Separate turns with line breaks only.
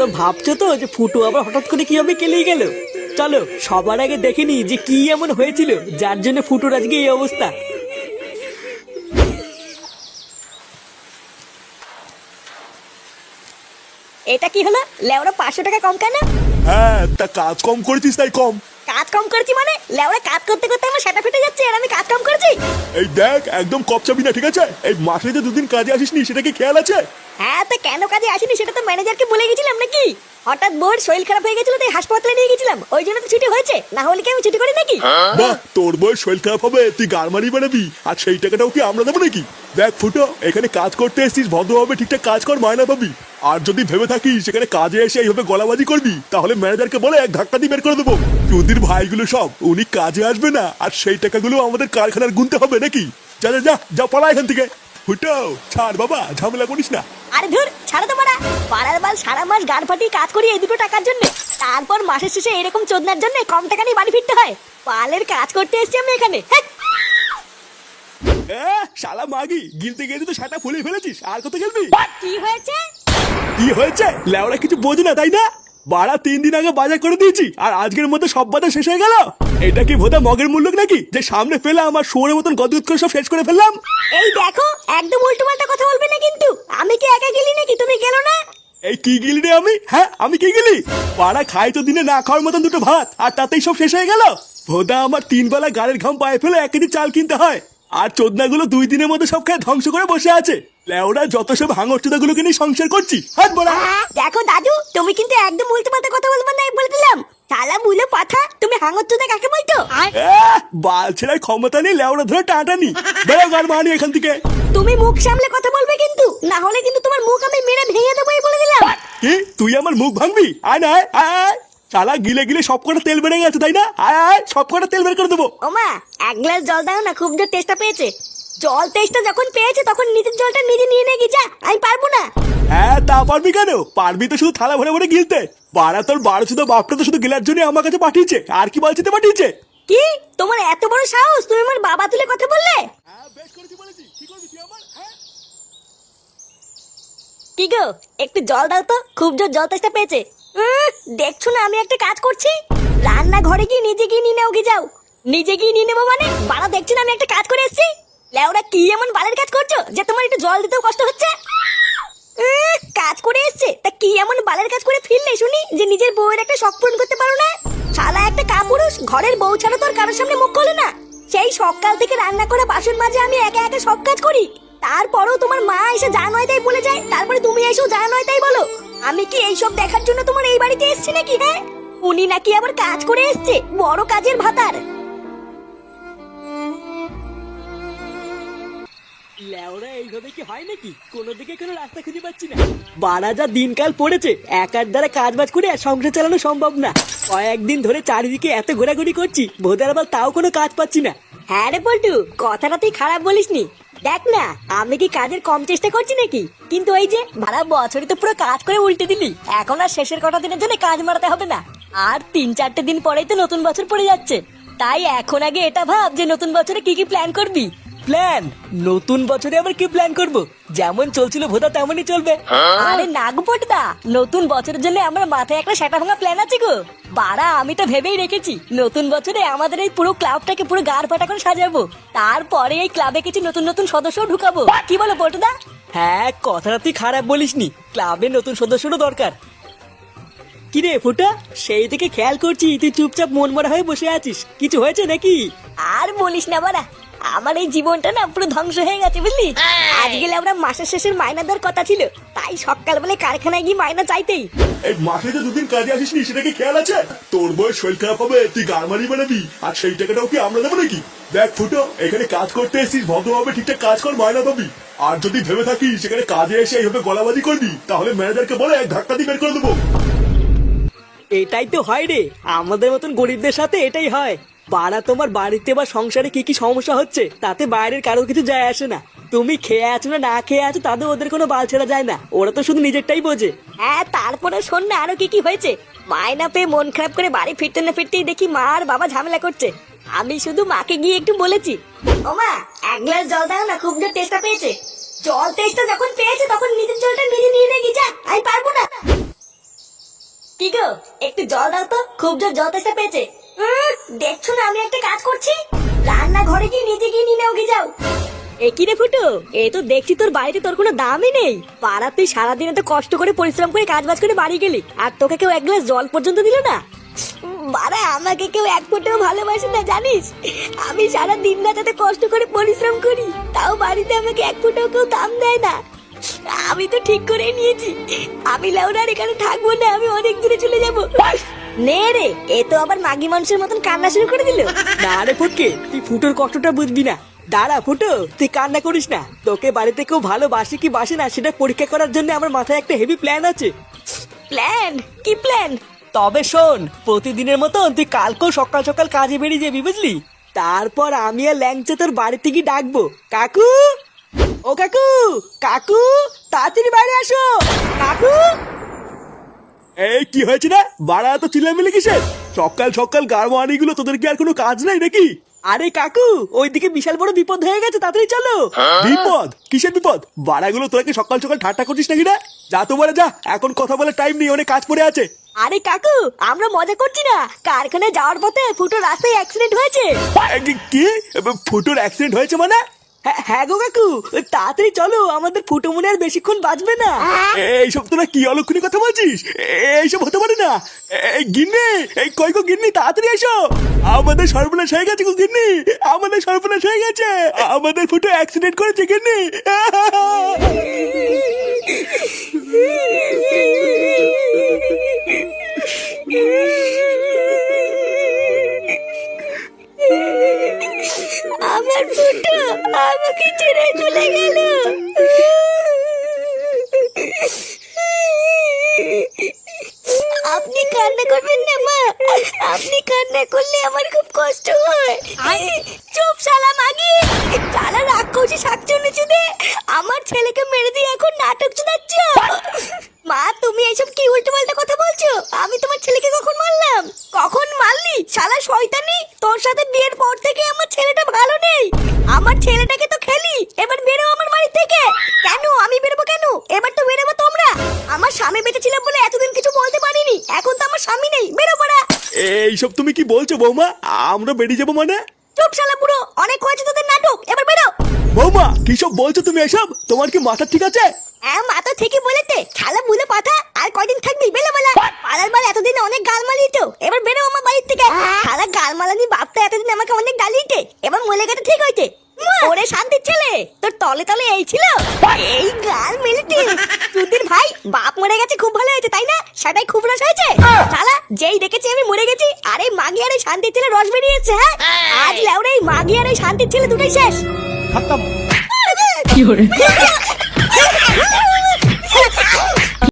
তোমরা ভাবছ তো যে ফুটো আবার হঠাৎ করে কীভাবে কেলিয়ে গেল? চলো সবার আগে দেখে নি যে কি এমন হয়েছিল যার জন্য ফুটোর আজকে এই অবস্থা।
এটা কি হলো? লেওরা পাঁচশো টাকা কম কেন?
হ্যাঁ তা কাজ কম করেছিস তাই কম।
কাজ কম করেছি মানে? লেওরা কাজ করতে করতে আমার সেটা ফেটে যাচ্ছে আর আমি কাজ কম করেছি?
এই দেখ একদম কপচাবি না ঠিক আছে? এই মাসে যে দুদিন কাজে আসিসনি সেটা কি খেয়াল আছে?
হ্যাঁ তো কেন কাজে সেটা তো ম্যানেজারকে বলে গেছিলাম নাকি? হঠাৎ শরীর খারাপ হয়ে গেছিল, তাই হাসপাতালে নিয়ে গেছিলাম। ওই জন্য তো ছুটি হয়েছে। না হলে কি আমি ছুটি করি নাকি?
বাহ, তোর বয়স শরীর খারাপ হবে, তুই বানাবি আর সেই টাকাটাও কি আমরা দেবো নাকি? দেখ ফুটো, এখানে কাজ করতে এসেছিস ঠিকঠাক কাজ কর মায়না পাবি। আর যদি ভেবে থাকিস, সেখানে কাজে এসে এইভাবে গলাবাজি করবি, তাহলে ম্যানেজারকে বলে এক ধাক্কা দিয়ে বের করে দেবো। চুদির ভাইগুলো সব, উনি কাজে আসবে না, আর সেই টাকাগুলো আমাদের কারখানার গুনতে হবে নাকি? যা যা যা যা, পড়া এখান থেকে। ফুটো ছাড় বাবা ঝামেলা করিস না।
আরে ধুর ছাড়ো তো মারা পাড়ার বাল সারা মাস গান ফাটিয়ে কাজ করি এই দুটো টাকার জন্য। তারপর মাসের শেষে এরকম চোদনার জন্য কম টাকা নিয়ে বাড়ি ফিরতে হয়। পালের কাজ করতে এসেছি আমি এখানে।
শালা মাগি গিলতে গিয়ে তো সাটা ফুলে ফেলেছিস আর কত গেলবি
কি হয়েছে?
কি হয়েছে? লেওরা কিছু বোঝে না তাই না? বাড়া তিন দিন আগে বাজার করে দিয়েছি আর আজকের মধ্যে সব বাজার শেষ হয়ে গেল। এটা কি ভোদা মগের মূল্য নাকি? যে সামনে ফেলে আমার শোরের মতন গদগদ করে সব শেষ করে ফেললাম?
এই দেখো একদম উল্টো পাল্টা কথা বলবে না কিন্তু। আমি কি একা গেলি নাকি? তুমি গেলো না?
এই কি গিলি রে আমি? হ্যাঁ আমি কি গিলি? পাড়া খাই তো দিনে না খাওয়ার মতন দুটো ভাত আর তাতেই সব শেষ হয়ে গেল? ভোদা আমার তিন বেলা গাড়ির ঘাম পায়ে ফেলে এক কেজি চাল কিনতে হয় আর চোদনাগুলো দুই দিনের মধ্যে সব খেয়ে ধ্বংস করে বসে আছে। লেওরা যত সব হাঙর চোদাগুলোকে নিয়ে সংসার করছি। হাত বড়া
দেখো দাদু তুমি কিন্তু একদম উল্টো পাল্টা কথা বলবে না বলে দিলাম। শালা বুলে পাঠা তুমি হাঙর চোদা কাকে বলতো
বাল ছেড়ার ক্ষমতা নেই লেওড়া ধরে টাটানি বেরো গান মানি এখান থেকে।
তুমি মুখ সামলে কথা বলবে কিন্তু না হলে কিন্তু তোমার মুখ আমি মেরে ভেঙে দেবো বলে দিলাম।
কি? তুই আমার মুখ ভাঙবি? আয় না আয় আয়, শালা গিলে গিলে সব কটা তেল বেড়ে গেছে তাই না? আয় আয় সব কটা তেল বের করে দেবো।
ওমা এক গ্লাস জল দাও না খুব জোর টেস্টটা পেয়েছে। জল টেস্টটা যখন পেয়েছে তখন নিজের জলটা নিজে নিয়ে নে যা আমি পারব না।
হ্যাঁ তা পারবি কেন? পারবি তো শুধু থালা ভরে ভরে গিলতে। বাড়া তোর বারো শুধু বাপটা তো শুধু গিলার জন্য আমার কাছে পাঠিয়েছে। আর কি বলছিতে পাঠিয়েছে?
কি? তোমার এত বড় সাহস? তুমি আমার বাবা তুলে কথা বললে?
হ্যাঁ কি হ্যাঁ?
কি গো একটু জল দাও তো খুব জোর জল তেষ্টা পেয়েছে। দেখছ না আমি একটা কাজ করছি? রান্না ঘরে গিয়ে নিজে গিয়ে নিয়ে নাও যাও নিজে গিয়ে নিয়ে নেব মানে? বাড়া দেখছি না আমি একটা কাজ করে এসেছি? লেওরা কি এমন বালের কাজ করছ? যে তোমার একটু জল দিতেও কষ্ট হচ্ছে? কাজ করে এসছে। তা কি এমন বালের কাজ করে ফিরলে শুনি? যে নিজের বউয়ের একটা শখ পূরণ করতে পারো না? শালা একটা কাপুরুষ, ঘরের বউ ছাড়া তোর কারোর সামনে মুখ খোলে না। সেই সকাল থেকে রান্না করে বাসন মাজে আমি একা একা সব কাজ করি। তারপরেও তোমার মা এসে যা নয় তাই বলে যায়, তারপরে তুমি এসেও যা নয় তাই বলো। আমি কি এইসব দেখার জন্য তোমার এই বাড়িতে এসেছি নাকি হ্যাঁ? উনি নাকি আবার কাজ করে এসছে, বড় কাজের ভাতার।
লেওরা এইভাবে কি হয় নাকি? কোনো দিকে কোনো রাস্তা খুঁজে পাচ্ছি না। বাড়া যা দিনকাল পড়েছে একার দ্বারা কাজ বাজ করে সংসার চালানো সম্ভব না। কয়েকদিন ধরে চারিদিকে এত ঘোরাঘুরি করছি ভোদার আবার তাও কোনো কাজ পাচ্ছি না।
হ্যাঁ রে পল্টু, কথাটা তুই খারাপ বলিসনি। দেখ না, আমি কি কাজের কম চেষ্টা করছি নাকি? কিন্তু এই যে ভাড়া বছরই তো পুরো কাজ করে উল্টে দিলি। এখন আর শেষের কটা দিনের জন্য কাজ মারাতে হবে না। আর তিন চারটে দিন পরেই তো নতুন বছর পড়ে যাচ্ছে। তাই এখন আগে এটা ভাব যে নতুন বছরে কি কি প্ল্যান করবি।
প্ল্যান নতুন বছরে আবার কি প্ল্যান করব? যেমন চলছিল ভোদা তেমনই চলবে।
আরে নাগপটদা নতুন বছরের জন্য আমার মাথায় একটা সেটা ভাঙা প্ল্যান আছে গো। বাড়া আমি তো ভেবেই রেখেছি নতুন বছরে আমাদের এই পুরো ক্লাবটাকে পুরো গাড় ফাটা করে সাজাবো। তারপরে এই ক্লাবে কিছু নতুন নতুন সদস্য ঢুকাবো। কি বলো পটদা
হ্যাঁ কথাটা তুই খারাপ বলিসনি। ক্লাবে নতুন সদস্যরও দরকার। কিরে ফুটা সেই থেকে খেয়াল করছি তুই চুপচাপ মন মরা হয়ে বসে আছিস। কিছু হয়েছে নাকি?
আর বলিস না বাড়া আমার এই জীবনটা না পুরো ধ্বংস হয়ে গেছে বুঝলি? আজ গেলে আমরা মাসের শেষের মাইনা দেওয়ার কথা ছিল তাই সকালবেলায় কারখানায় গিয়ে মাইনা চাইতেই।
এই মাসে যে দুদিন কাজে আসিসনি সেটা কি খেয়াল আছে? তোর বয়স শরীর খারাপ হবে তুই গারমারি বানাবি আর সেই টাকাটাও কি আমরা দেবো নাকি? দেখ ফুটো এখানে কাজ করতে এসেছিস ভদ্রভাবে ঠিকঠাক কাজ কর মায়না পাবি। আর যদি ভেবে থাকিস সেখানে কাজে এসে এইভাবে গলাবাজি করবি তাহলে ম্যানেজারকে বলে এক ধাক্কা দিয়ে বের করে দেবো।
এটাই তো হয় রে আমাদের মতন গরিবদের সাথে এটাই হয়। বাড়া তোমার বাড়িতে বা সংসারে কি কি সমস্যা হচ্ছে? তাতে বাইরের কারোর কিছু যায় আসে না। তুমি খেয়ে আছো না না খেয়ে আছো তাদের ওদের কোনো বাল ছেড়া যায় না। ওরা তো শুধু নিজেরটাই বোঝে।
হ্যাঁ তারপরে শোন না আরও কি কি হয়েছে। মায়না পেয়ে মন খারাপ করে বাড়ি ফিরতে না ফিরতেই দেখি মা আর বাবা ঝামেলা করছে। আমি শুধু মাকে গিয়ে একটু বলেছি ও মা এক গ্লাস জল দাও না খুব জোর টেস্টটা পেয়েছে। জল টেস্টটা যখন পেয়েছে তখন নিজের জলটা নিজে নিয়ে নে যা আমি পারব না। কি গো একটু জল দাও তো খুব জোর জল তেষ্টা পেয়েছে। দেখছ না আমি একটা কাজ করছি? রান্না ঘরে গিয়ে নিজে গিয়ে নিয়ে নাও যাও। এ কি রে ফুটো? এ তো দেখছি তোর বাড়িতে তোর কোনো দামই নেই। পাড়া তুই সারাদিন এত কষ্ট করে পরিশ্রম করে কাজ বাজ করে বাড়ি গেলি, আর তোকে কেউ এক গ্লাস জল পর্যন্ত দিল না? বাড়া, আমাকে কেউ এক ফোঁটাও ভালোবাসে না, জানিস? আমি সারা দিন রাত এত কষ্ট করে পরিশ্রম করি, তাও বাড়িতে আমাকে এক ফোঁটাও কেউ দাম দেয় না। আমি তো ঠিক করে নিয়েছি। আমি লাউডার এখানে থাকব না, আমি অনেক দূরে চলে যাব। নে রে এ তো আবার মাগি মানুষের মতন কান্না শুরু করে দিল।
না রে ফুটকে তুই ফুটোর কষ্টটা বুঝবি না। দাঁড়া ফুটো তুই কান্না করিস না। তোকে বাড়িতে কেউ ভালোবাসে কি বাসে না সেটা পরীক্ষা করার জন্য আমার মাথায় একটা হেভি প্ল্যান আছে।
প্ল্যান কি প্ল্যান
তবে শোন প্রতিদিনের মতন তুই কালকেও সকাল সকাল কাজে বেরিয়ে যাবি বুঝলি? তারপর আমি আর ল্যাংচা তোর বাড়িতে গিয়ে ডাকবো। কাকু? ও কাকু কাকু তাড়াতাড়ি বাইরে আসো। কাকু?
এই কি হয়েছে না বাড়া তো চিল্লামিলি কিসের? সকাল সকাল গাড়মানি গুলো তোদের কি আর কোনো কাজ নাই নাকি?
আরে কাকু ওইদিকে বিশাল বড় বিপদ হয়ে গেছে তাড়াতাড়ি চলো।
বিপদ? কিসের বিপদ? বাড়াগুলো তোরা কি সকাল সকাল ঠাট্টা করছিস নাকি না যা তো বলে যা। এখন কথা বলে টাইম নেই অনেক কাজ পড়ে আছে।
আরে কাকু আমরা মজা করছি না। কারখানায় যাওয়ার পথে ফুটো রাস্তায় অ্যাক্সিডেন্ট হয়েছে।
কি- কি ফুটোর অ্যাক্সিডেন্ট হয়েছে মানে?
হ্যাঁ হ্যাঁ গো কাকু তাড়াতাড়ি চলো, আমাদের ফুটো মনে আর বেশিক্ষণ বাঁচবে না।
এইসব তোরা কি অলক্ষণী কথা বলছিস? এইসব হতে পারে না। এই গিন্নি, এই কই গো গিন্নি, তাড়াতাড়ি এসো। আমাদের সর্বনাশ হয়ে গেছে গো গিন্নি, আমাদের সর্বনাশ হয়ে গেছে। আমাদের ফুটো অ্যাক্সিডেন্ট করেছে গিন্নি।
আপনি করলে আমার খুব কষ্ট হয়। চুপ শালা মাগি। তারা রাগ করছি সাতজন চুদে। আমার ছেলেকে মেরে দিয়ে এখন নাটক চুদাচ্ছ। মা তুমি এইসব কি উল্টো পাল্টা কথা বলছো? আমি তোমার ছেলেকে
এইসব তুমি কি বলছো বৌমা? আমরা বেরিয়ে যাব মানে?
চুপ শালা পুরো অনেক হয়েছে তোদের নাটক এবার বেরো।
বৌমা কি সব বলছো তুমি এসব? তোমার কি মাথা ঠিক আছে?
হ্যাঁ মাথা ঠিকই বলেছে। পাঠা আর কয়দিন থাকবি? বেলে বেলা। পাড়ার বার এতদিন অনেক গাল মালিয়েছো এবার বেরো আমার বাড়ির থেকে। খালা গাল মালানি বাপটা এতদিন আমাকে অনেক গালিয়েছে। এবার মলে গেছে ঠিক হয়েছে। ওরে শান্তির ছেলে তোর তলে তলে এই ছিল। এই গাল মেলেটি তুদির ভাই বাপ মরে গেছে খুব ভালো হয়েছে তাই না? সেটাই খুব রস হয়েছে। শালা যেই দেখেছি আমি মরে গেছি। আরে মাগি আরে শান্তি শান্তির ছেলে রস বেরিয়েছে হ্যাঁ? আজ লেউরে এই মাগি আরে শান্তি শান্তির ছেলে দুটোই শেষ।
খতম।
কি